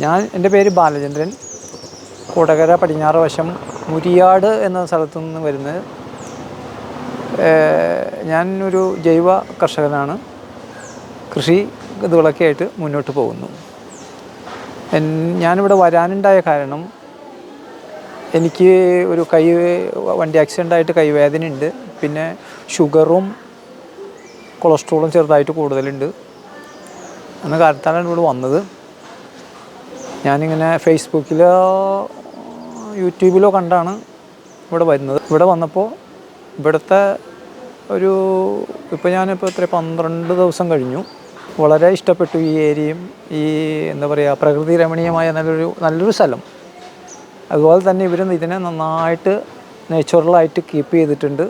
ഞാൻ എന്റെ പേര് ബാലചന്ദ്രൻ. കൂടകര പടിഞ്ഞാറ് വശം മുരിയാട് എന്ന സ്ഥലത്തു നിന്ന് വരുന്നത്. ഞാൻ ഒരു ജൈവ കർഷകനാണ്. കൃഷി ഇതുകളൊക്കെ ആയിട്ട് മുന്നോട്ട് പോകുന്നു. ഞാനിവിടെ വരാനുണ്ടായ കാരണം എനിക്ക് ഒരു കൈ വണ്ടി ആക്സിഡന്റ് ആയിട്ട് കൈവേദന ഉണ്ട് പിന്നെ ഷുഗറും കൊളസ്ട്രോളും ചെറുതായിട്ട് കൂടുതലുണ്ട്. എന്ന കാരണത്താണ് ഇവിടെ വന്നത്. ഞാനിങ്ങനെ ഫേസ്ബുക്കിലോ യൂട്യൂബിലോ കണ്ടാണ് ഇവിടെ വരുന്നത്. ഇവിടെ വന്നപ്പോൾ ഇവിടുത്തെ ഒരു ഇപ്പോൾ ഞാനിപ്പോൾ എത്ര പന്ത്രണ്ട് ദിവസം കഴിഞ്ഞു. വളരെ ഇഷ്ടപ്പെട്ടു ഈ ഏരിയയും ഈ എന്താ പറയുക പ്രകൃതി രമണീയമായ നല്ലൊരു നല്ലൊരു സ്ഥലം. അതുപോലെ തന്നെ ഇവരും ഇതിനെ നന്നായിട്ട് നേച്ചുറലായിട്ട് കീപ്പ് ചെയ്തിട്ടുണ്ട്.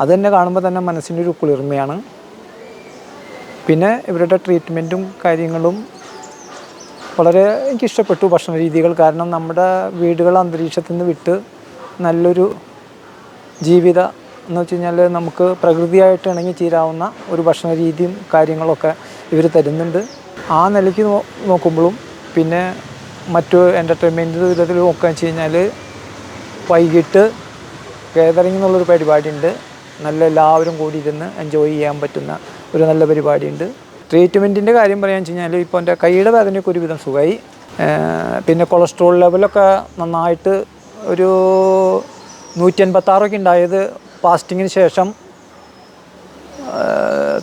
അത് തന്നെ കാണുമ്പോൾ തന്നെ മനസ്സിന്റെ ഒരു കുളിർമയാണ്. പിന്നെ ഇവരുടെ ട്രീറ്റ്മെന്റും കാര്യങ്ങളും വളരെ എനിക്കിഷ്ടപ്പെട്ടു ഭക്ഷണ രീതികൾ കാരണം നമ്മുടെ വീടുകൾ അന്തരീക്ഷത്തിൽ നിന്ന് വിട്ട് നല്ലൊരു ജീവിത എന്ന് വെച്ച് കഴിഞ്ഞാൽ നമുക്ക് പ്രകൃതിയായിട്ട് ഇണങ്ങി ചേരാവുന്ന ഒരു ഭക്ഷണ രീതിയും കാര്യങ്ങളൊക്കെ ഇവർ തരുന്നുണ്ട്. ആ നിലയ്ക്ക് നോക്കുമ്പോഴും പിന്നെ മറ്റു എന്റർടൈൻമെന്റ് വിധത്തിൽ നോക്കുക വെച്ച് കഴിഞ്ഞാൽ വൈകിട്ട് ഗേതറിംഗ് എന്നുള്ളൊരു പരിപാടിയുണ്ട്. നല്ല എല്ലാവരും കൂടി ഇരുന്ന് എൻജോയ് ചെയ്യാൻ പറ്റുന്ന ഒരു നല്ല പരിപാടിയുണ്ട്. ട്രീറ്റ്മെന്റിന്റെ കാര്യം പറയുകയെന്ന് വെച്ച് കഴിഞ്ഞാൽ ഇപ്പോൾ എന്റെ കൈയുടെ വേദനയൊക്കെ ഒരുവിധം സുഖമായി പിന്നെ കൊളസ്ട്രോൾ ലെവലൊക്കെ നന്നായിട്ട് ഒരു നൂറ്റി അൻപത്താറൊക്കെ ഉണ്ടായത് ഫാസ്റ്റിങ്ങിന് ശേഷം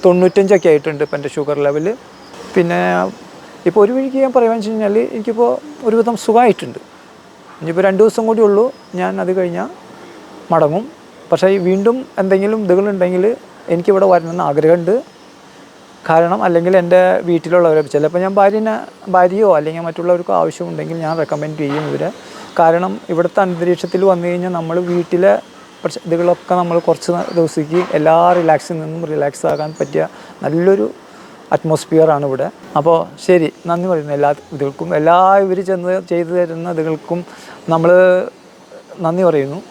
തൊണ്ണൂറ്റഞ്ചൊക്കെ ആയിട്ടുണ്ട് ഇപ്പം എന്റെ ഷുഗർ ലെവൽ പിന്നെ ഇപ്പോൾ ഒരു വഴിക്ക് ഞാൻ പറയുകയെന്ന് വെച്ച് കഴിഞ്ഞാൽ എനിക്കിപ്പോൾ ഒരുവിധം സുഖമായിട്ടുണ്ട് ഇനിയിപ്പോൾ രണ്ട് ദിവസം കൂടി ഉള്ളൂ ഞാൻ അത് കഴിഞ്ഞാൽ മടങ്ങും. പക്ഷേ വീണ്ടും എന്തെങ്കിലും ഇതുകളുണ്ടെങ്കിൽ എനിക്കിവിടെ വരണമെന്ന് ആഗ്രഹമുണ്ട്. കാരണം അല്ലെങ്കിൽ എന്റെ വീട്ടിലുള്ളവരെ ചിലപ്പോൾ ഞാൻ ഭാര്യനെ ഭാര്യയോ അല്ലെങ്കിൽ മറ്റുള്ളവർക്കോ ആവശ്യമുണ്ടെങ്കിൽ ഞാൻ റെക്കമെൻഡ് ചെയ്യും ഇവരെ. കാരണം ഇവിടുത്തെ അന്തരീക്ഷത്തിൽ വന്നു കഴിഞ്ഞാൽ നമ്മൾ വീട്ടിലെ ഇതുകളൊക്കെ നമ്മൾ കുറച്ച് ദിവസത്തേക്ക് എല്ലാ റിലാക്സിൽ നിന്നും റിലാക്സ് ആകാൻ പറ്റിയ നല്ലൊരു അറ്റ്മോസ്ഫിയറാണ് ഇവിടെ. അപ്പോൾ ശരി നന്ദി പറയുന്നു എല്ലാ ഇതുകൾക്കും. എല്ലാ ഇവർ ചെന്ന് ചെയ്തു തരുന്ന ഇതുകൾക്കും നമ്മൾ നന്ദി പറയുന്നു.